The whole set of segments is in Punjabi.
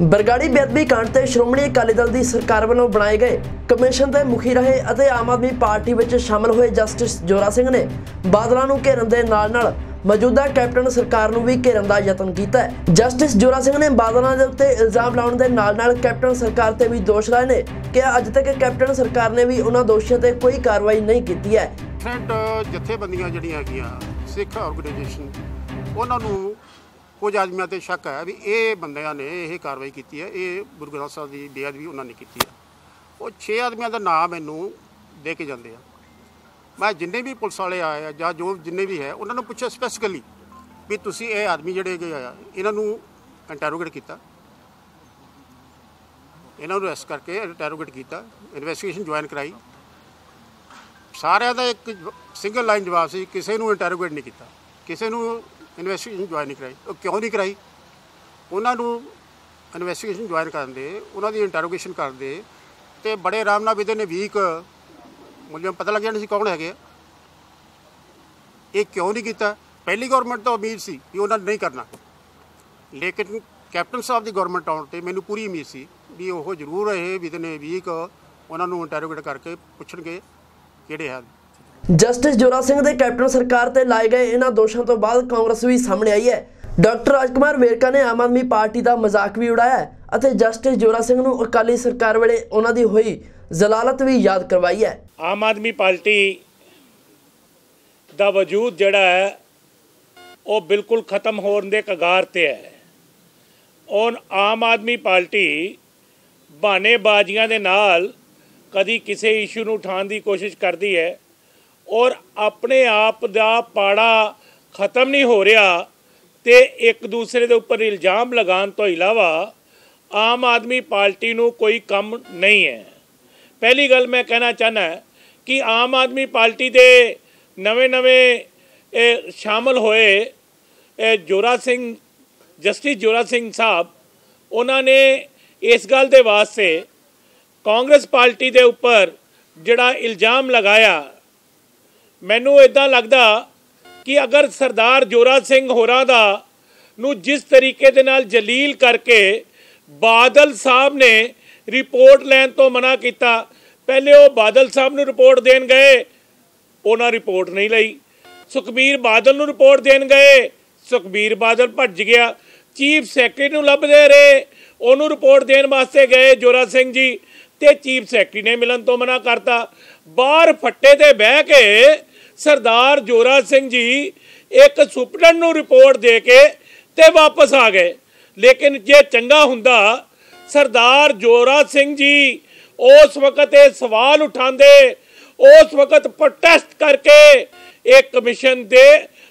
ਬਰਗਾੜੀ ਬੇਅਦਬੀ ਕਾਂਡ ਤੇ ਸ਼੍ਰੋਮਣੀ ਅਕਾਲੀ ਦਲ ਦੀ ਸਰਕਾਰ ਵੱਲੋਂ ਬਣਾਏ ਗਏ ਕਮਿਸ਼ਨ ਦੇ ਮੁਖੀ ਰਹੇ ਅਤੇ ਆਮ ਆਦਮੀ ਪਾਰਟੀ ਵਿੱਚ ਸ਼ਾਮਲ ਹੋਏ ਜਸਟਿਸ ਜੋਰਾ ਸਿੰਘ ਨੇ ਬਾਦਲਾਂ ਨੂੰ ਘੇਰਨ ਦੇ ਨਾਲ-ਨਾਲ ਮੌਜੂਦਾ ਕੈਪਟਨ ਸਰਕਾਰ ਨੂੰ ਵੀ ਘੇਰਨ ਦਾ ਯਤਨ ਕੀਤਾ ਹੈ। ਜਸਟਿਸ ਜੋਰਾ ਸਿੰਘ ਨੇ ਬਾਦਲਾਂ ਦੇ ਉੱਤੇ ਇਲਜ਼ਾਮ ਲਾਉਣ ਦੇ ਨਾਲ-ਨਾਲ ਕੈਪਟਨ ਸਰਕਾਰ ਤੇ ਵੀ ਦੋਸ਼ ਲਾਏ ਨੇ ਕਿ ਅੱਜ ਤੱਕ ਕੈਪਟਨ ਸਰਕਾਰ ਨੇ ਵੀ ਉਹਨਾਂ ਦੋਸ਼ੀਆਂ ਤੇ ਕੋਈ ਕਾਰਵਾਈ ਨਹੀਂ ਕੀਤੀ ਹੈ। ਡਿਫਰੈਂਟ ਜਥੇਬੰਦੀਆਂ ਜਿਹੜੀਆਂ ਹੈਗੀਆਂ, ਸਿੱਖ ਆਰਗੇਨਾਈਜੇਸ਼ਨ ਉਹਨਾਂ ਨੂੰ ਕੁਝ ਆਦਮੀਆਂ ਤੇ ਸ਼ੱਕ ਹੈ ਵੀ ਇਹ ਬੰਦਿਆਂ ਨੇ ਇਹ ਕਾਰਵਾਈ ਕੀਤੀ ਹੈ, ਇਹ ਗੁਰੂ ਗ੍ਰੰਥ ਸਾਹਿਬ ਦੀ ਬੇਅਦਬੀ ਉਹਨਾਂ ਨੇ ਕੀਤੀ ਹੈ। ਉਹ 6 ਆਦਮੀਆਂ ਦਾ ਨਾਮ ਮੈਨੂੰ ਦੇ ਕੇ ਜਾਂਦੇ ਆ। ਮੈਂ ਜਿੰਨੇ ਵੀ ਪੁਲਿਸ ਵਾਲੇ ਆਏ ਆ ਜਾਂ ਜੋ ਜਿੰਨੇ ਵੀ ਹੈ, ਉਹਨਾਂ ਨੂੰ ਪੁੱਛਿਆ ਸਪੈਸੀਫਿਕਲੀ ਵੀ ਤੁਸੀਂ ਇਹ ਆਦਮੀ ਜਿਹੜੇ ਹੈਗੇ ਆ, ਇਹਨਾਂ ਨੂੰ ਇੰਟਰੋਗੇਟ ਕੀਤਾ। ਇਹਨਾਂ ਨੂੰ ਅਰੈਸਟ ਕਰਕੇ ਇੰਟਰੋਗੇਟ ਕੀਤਾ ਇਨਵੈਸਟੀਗੇਸ਼ਨ ਜੁਆਇਨ ਕਰਾਈ। ਸਾਰਿਆਂ ਦਾ ਇੱਕ ਸਿੰਗਲ ਲਾਈਨ ਜਵਾਬ ਸੀ, ਕਿਸੇ ਨੂੰ ਇੰਟਰੋਗੇਟ ਨਹੀਂ ਕੀਤਾ। ਕਿਸੇ ਨੂੰ ਇਨਵੈਸਟੀਗੇਸ਼ਨ ਜੁਆਇਨ ਨਹੀਂ ਕਰਾਈ। ਉਹ ਕਿਉਂ ਨਹੀਂ ਕਰਾਈ? ਉਹਨਾਂ ਨੂੰ ਇਨਵੈਸਟੀਗੇਸ਼ਨ ਜੁਆਇਨ ਕਰਨ ਦੇ, ਉਹਨਾਂ ਦੀ ਇੰਟਰੋਗੇਸ਼ਨ ਕਰਦੇ ਤੇ ਬੜੇ ਆਰਾਮ ਨਾਲ ਵਿਦਨ ਵੀਕ ਮੁੱਲਿਆਂ ਪਤਾ ਲੱਗ ਜਾਣਾ ਸੀ ਕੌਣ ਹੈਗੇ ਆ। ਇਹ ਕਿਉਂ ਨਹੀਂ ਕੀਤਾ? ਪਹਿਲੀ ਗਵਰਨਮੈਂਟ ਤਾਂ ਉਮੀਦ ਸੀ ਵੀ ਉਹਨਾਂ ਨੇ ਨਹੀਂ ਕਰਨਾ। ਲੇਕਿਨ ਕੈਪਟਨ ਸਾਹਿਬ ਦੀ ਗਵਰਨਮੈਂਟ ਆਉਣ ਤੇ ਮੈਨੂੰ ਪੂਰੀ ਉਮੀਦ ਸੀ ਵੀ ਉਹ ਜ਼ਰੂਰ ਇਹ ਵਿਦਨ ਵੀਕ ਉਹਨਾਂ ਨੂੰ ਇੰਟਰੋਗੇਟ ਕਰਕੇ ਪੁੱਛਣਗੇ ਕਿਹੜੇ ਹਨ। ਜਸਟਿਸ ਜੋਰਾ ਸਿੰਘ ਦੇ ਕੈਪਟਨ ਸਰਕਾਰ ਤੇ ਲਾਏ ਗਏ ਇਹਨਾਂ ਦੋਸ਼ਾਂ ਤੋਂ ਬਾਅਦ ਕਾਂਗਰਸ ਵੀ ਸਾਹਮਣੇ ਆਈ ਹੈ। ਡਾਕਟਰ ਰਾਜਕੁਮਾਰ ਵੇਰਕਾ ਨੇ ਆਮ ਆਦਮੀ ਪਾਰਟੀ ਦਾ ਮਜ਼ਾਕ ਵੀ ਉਡਾਇਆ ਅਤੇ ਜਸਟਿਸ ਜੋਰਾ ਸਿੰਘ ਨੂੰ ਅਕਾਲੀ ਸਰਕਾਰ ਵੇਲੇ ਉਹਨਾਂ ਦੀ ਹੋਈ ਜ਼ਲਾਲਤ ਵੀ ਯਾਦ ਕਰਵਾਈ ਹੈ। ਆਮ ਆਦਮੀ ਪਾਰਟੀ ਦਾ ਵਜੂਦ ਜਿਹੜਾ ਹੈ, ਉਹ ਬਿਲਕੁਲ ਖਤਮ ਹੋਣ ਦੇ ਕਗਾਰ ਤੇ ਹੈ। ਔਰ ਆਮ ਆਦਮੀ ਪਾਰਟੀ ਬਹਾਨੇਬਾਜ਼ੀਆਂ ਦੇ ਨਾਲ ਕਦੀ ਕਿਸੇ ਇਸ਼ੂ ਨੂੰ ਉਠਾਉਣ ਦੀ ਕੋਸ਼ਿਸ਼ ਕਰਦੀ ਹੈ। ਔਰ ਆਪਣੇ ਆਪ ਦਾ ਪਾੜਾ ਖਤਮ ਨਹੀਂ ਹੋ ਰਿਹਾ ਤੇ ਇੱਕ ਦੂਸਰੇ ਦੇ ਉੱਪਰ ਇਲਜ਼ਾਮ ਲਗਾਉਣ ਤੋਂ ਇਲਾਵਾ ਆਮ ਆਦਮੀ ਪਾਰਟੀ ਨੂੰ ਕੋਈ ਕੰਮ ਨਹੀਂ ਹੈ। ਪਹਿਲੀ ਗੱਲ ਮੈਂ ਕਹਿਣਾ ਚਾਹਨਾ ਕਿ ਆਮ ਆਦਮੀ ਪਾਰਟੀ ਦੇ ਨਵੇਂ-ਨਵੇਂ ਸ਼ਾਮਲ ਹੋਏ ਜੋਰਾ ਸਿੰਘ, ਜਸਟਿਸ ਜੋਰਾ ਸਿੰਘ ਸਾਹਿਬ, ਉਹਨਾਂ ਨੇ ਇਸ ਗੱਲ ਦੇ ਵਾਸਤੇ ਕਾਂਗਰਸ ਪਾਰਟੀ ਦੇ ਉੱਪਰ ਜਿਹੜਾ ਇਲਜ਼ਾਮ ਲਗਾਇਆ ਮੈਨੂੰ ਇਦਾਂ ਲੱਗਦਾ ਕਿ ਅਗਰ ਸਰਦਾਰ ਜੋਰਾ ਸਿੰਘ ਹੋਰਾਂ ਦਾ ਨੂੰ ਜਿਸ ਤਰੀਕੇ ਦੇ ਨਾਲ ਜਲੀਲ ਕਰਕੇ ਬਾਦਲ ਸਾਹਿਬ ਨੇ ਰਿਪੋਰਟ ਲੈਣ ਤੋਂ ਮਨਾ ਕੀਤਾ, ਪਹਿਲੇ ਉਹ ਬਾਦਲ ਸਾਹਿਬ ਨੂੰ ਰਿਪੋਰਟ ਦੇਣ ਗਏ, ਉਹਨਾਂ ਰਿਪੋਰਟ ਨਹੀਂ ਲਈ। ਸੁਖਬੀਰ ਬਾਦਲ ਨੂੰ ਰਿਪੋਰਟ ਦੇਣ ਗਏ, ਸੁਖਬੀਰ ਬਾਦਲ ਭੱਜ ਗਿਆ। ਚੀਫ ਸੈਕਟਰੀ ਨੂੰ ਲੱਭਦੇ ਰਹੇ, ਉਹਨੂੰ ਰਿਪੋਰਟ ਦੇਣ ਵਾਸਤੇ ਗਏ ਜੋਰਾ ਸਿੰਘ ਜੀ ਤੇ ਚੀਫ ਸੈਕਟਰੀ ਨੇ ਮਿਲਣ ਤੋਂ ਮਨਾ ਕਰਤਾ। ਬਾਹਰ ਫੱਟੇ ਤੇ ਬਹਿ ਕੇ ਸਰਦਾਰ ਜੋਰਾ ਸਿੰਘ ਜੀ ਇੱਕ ਸੁਪਰਡੈਂਟ ਨੂੰ ਰਿਪੋਰਟ ਦੇ ਕੇ ਤੇ ਵਾਪਸ ਆ ਗਏ। ਲੇਕਿਨ ਜੇ ਚੰਗਾ ਹੁੰਦਾ, ਸਰਦਾਰ ਜੋਰਾ ਸਿੰਘ ਜੀ ਉਸ ਵਕਤ ਇਹ ਸਵਾਲ ਉਠਾਉਂਦੇ, ਉਸ ਵਕਤ ਪ੍ਰੋਟੈਸਟ ਕਰਕੇ ਇਹ ਕਮਿਸ਼ਨ ਦੇ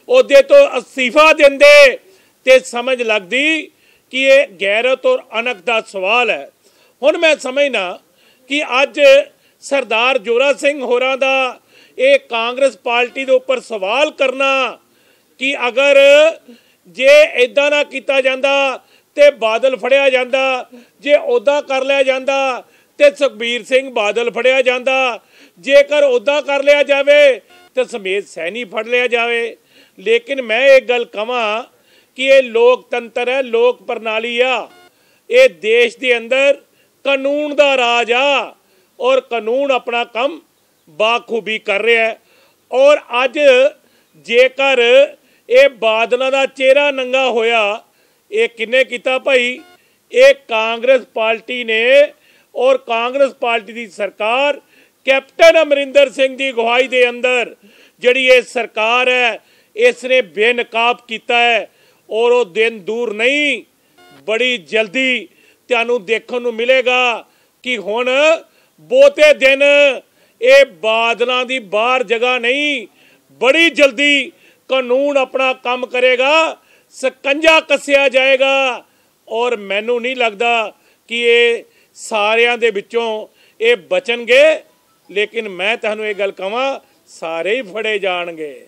ਉਹਦੇ ਤੋਂ ਅਸਤੀਫਾ ਦਿੰਦੇ ਤੇ ਸਮਝ ਲੱਗਦੀ ਕਿ ਇਹ ਗੈਰਤ ਔਰ ਅਨਕ ਦਾ ਸਵਾਲ ਹੈ। ਹੁਣ ਮੈਂ ਸਮਝਣਾ ਕਿ ਅੱਜ ਸਰਦਾਰ ਜੋਰਾ ਸਿੰਘ ਹੋਰਾਂ ਦਾ ਇਹ ਕਾਂਗਰਸ ਪਾਰਟੀ ਦੇ ਉੱਪਰ ਸਵਾਲ ਕਰਨਾ ਕਿ ਅਗਰ ਜੇ ਇਦਾਂ ਨਾ ਕੀਤਾ ਜਾਂਦਾ ਤੇ ਬਾਦਲ ਫੜਿਆ ਜਾਂਦਾ, ਜੇ ਉਦਾਂ ਕਰ ਲਿਆ ਜਾਂਦਾ ਤੇ ਸੁਖਬੀਰ ਸਿੰਘ ਬਾਦਲ ਫੜਿਆ ਜਾਂਦਾ, ਜੇਕਰ ਉਦਾਂ ਕਰ ਲਿਆ ਜਾਵੇ ਤੇ ਸਮੇਤ ਸੈਣੀ ਫੜ ਲਿਆ ਜਾਵੇ। ਲੇਕਿਨ ਮੈਂ ਇਹ ਗੱਲ ਕਹਾਂ ਕਿ ਇਹ ਲੋਕਤੰਤਰ ਹੈ, ਲੋਕ ਪ੍ਰਣਾਲੀ ਆ। ਇਹ ਦੇਸ਼ ਦੇ ਅੰਦਰ ਕਾਨੂੰਨ ਦਾ ਰਾਜ ਆ ਔਰ ਕਾਨੂੰਨ ਆਪਣਾ ਕੰਮ ਬਾਖੂਬੀ ਕਰ ਰਿਹਾ ਹੈ। ਔਰ ਅੱਜ ਜੇਕਰ ਇਹ ਬਾਦਲਾਂ ਦਾ ਚਿਹਰਾ ਨੰਗਾ ਹੋਇਆ, ਇਹ ਕਿੰਨੇ ਕੀਤਾ ਭਾਈ? ਇਹ ਕਾਂਗਰਸ ਪਾਰਟੀ ਨੇ। ਔਰ ਕਾਂਗਰਸ ਪਾਰਟੀ ਦੀ ਸਰਕਾਰ ਕੈਪਟਨ ਅਮਰਿੰਦਰ ਸਿੰਘ ਦੀ ਅਗਵਾਈ ਦੇ ਅੰਦਰ ਜਿਹੜੀ ਇਹ ਸਰਕਾਰ ਹੈ ਇਸ ਨੇ ਬੇਨਕਾਬ ਕੀਤਾ ਹੈ। ਔਰ ਉਹ ਦਿਨ ਦੂਰ ਨਹੀਂ, ਬੜੀ ਜਲਦੀ ਤੁਹਾਨੂੰ ਦੇਖਣ ਨੂੰ ਮਿਲੇਗਾ ਕਿ ਹੁਣ ਬਹੁਤੇ ਦਿਨ ਇਹ ਬਾਦਲਾਂ ਦੀ ਬਾਹਰ ਜਗ੍ਹਾ ਨਹੀਂ, ਬੜੀ ਜਲਦੀ ਕਾਨੂੰਨ ਆਪਣਾ ਕੰਮ ਕਰੇਗਾ, ਸਕੰਜਾ ਕੱਸਿਆ ਜਾਏਗਾ ਔਰ ਮੈਨੂੰ ਨਹੀਂ ਲੱਗਦਾ ਕਿ ਇਹ ਸਾਰਿਆਂ ਦੇ ਵਿੱਚੋਂ ਇਹ ਬਚਣਗੇ, ਲੇਕਿਨ ਮੈਂ ਤੁਹਾਨੂੰ ਇਹ ਗੱਲ ਕਹਾਂ, ਸਾਰੇ ਹੀ ਫੜੇ ਜਾਣਗੇ।